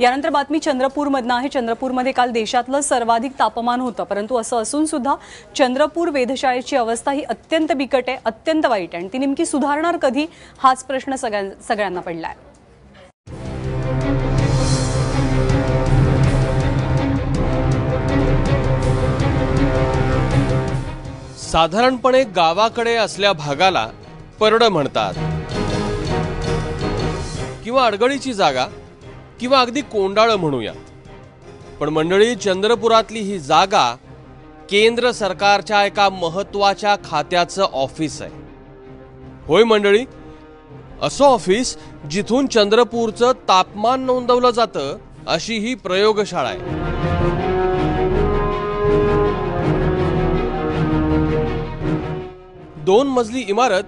यानंतर बातमी चंद्रपूरमधनं आहे. चंद्रपूरमध्ये काल देशातलं सर्वाधिक तापमान होतं. परंतु असं असून सुद्धा चंद्रपूर वेधशाळेची अवस्था ही अत्यंत बिकट आहे अत्यंत वाईट आहे. आणि ती नेमकी सुधारणार कधी? हाच प्रश्न सगळ्यां सगळ्यांना पडला आहे साधारणपणे गावाकडे असल्या भागाला परड म्हणतात. किंवा अडगळीची जागा किंवा अगदी कोंडाळं म्हणूया. पण मंडळी चंद्रपुरातली ही जागा केंद्र सरकारच्या एका महत्त्वाच्या खात्याचं ऑफिस आहे. होय मंडळी? असं ऑफिस जिथून चंद्रपूरचं तापमान नोंदवलं जातं अशी ही प्रयोगशाळा आहे. दोन मजली इमारत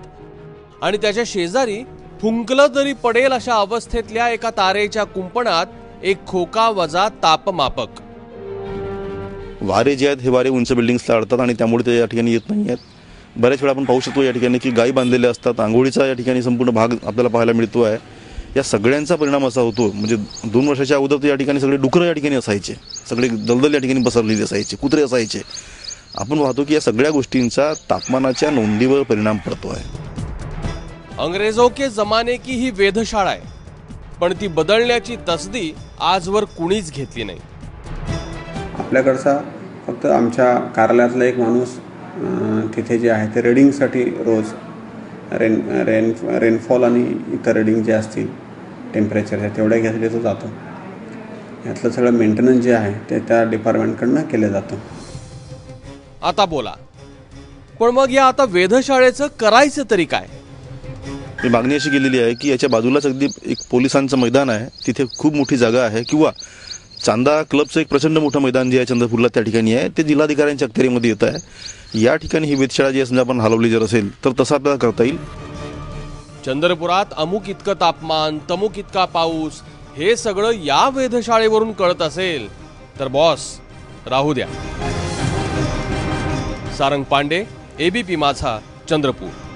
आणि त्याच्या शेजारी फुंकलं जरी पडेल अशा अवस्थेतल्या एका तारेच्या कुंपणात एक खोका वजा तापमापक. वारे जे आहेत हे वारे उंच बिल्डिंग्सला अडतात आणि त्यामुळे ते या ठिकाणी येत नाही आहेत. बऱ्याच वेळा आपण पाहू शकतो या ठिकाणी की गायी बांधलेल्या असतात आंघोळीचा या ठिकाणी संपूर्ण भाग आपल्याला पाहायला मिळतो आहे. या सगळ्यांचा परिणाम असा होतो म्हणजे दोन वर्षाच्या अगोदर या ठिकाणी सगळे डुकरं या ठिकाणी असायचे सगळे दलदल या ठिकाणी पसरलेली असायचे कुत्रे असायचे. आपण पाहतो की या सगळ्या गोष्टींचा तापमानाच्या नोंदीवर परिणाम पडतो आहे. अंग्रेजो के जमाने की ही वेधशाळा आहे पण ती बदलण्याची तसदी आजवर कुणीच घेतली नाही. आपल्याकडचा फक्त आमच्या कार्यालयातला एक माणूस तिथे जे आहे ते रिडिंगसाठी रोज रेन रेन रेनफॉल आणि इतर रिडिंग जे असतील टेम्परेचरच्या तेवढ्या घ्यायसाठी तो जातो. यातलं सगळं मेंटेनन्स जे आहे ते त्या डिपार्टमेंटकडनं केलं जातं. आता बोला पण मग या आता वेधशाळेचं करायचं तरी काय? मी मागणी अशी केलेली आहे की याच्या बाजूलाच अगदी एक पोलिसांचं मैदान आहे. तिथे खूप मोठी जागा आहे. किंवा चांदा क्लबचं एक प्रचंड मोठं मैदान जे आहे चंद्रपूरला त्या ठिकाणी आहे. ते जिल्हाधिकाऱ्यांच्या अखत्यारीमध्ये येत आहे. या ठिकाणी ही वेधशाळा जी असं समजा आपण हलवली जर असेल तर तसा आपल्याला करता येईल. चंद्रपुरात अमुक इतकं तापमान तमुक इतका पाऊस हे सगळं या वेधशाळेवरून कळत असेल. तर बॉस राहू द्या. सारंग पांडे एबीपी माझा चंद्रपूर.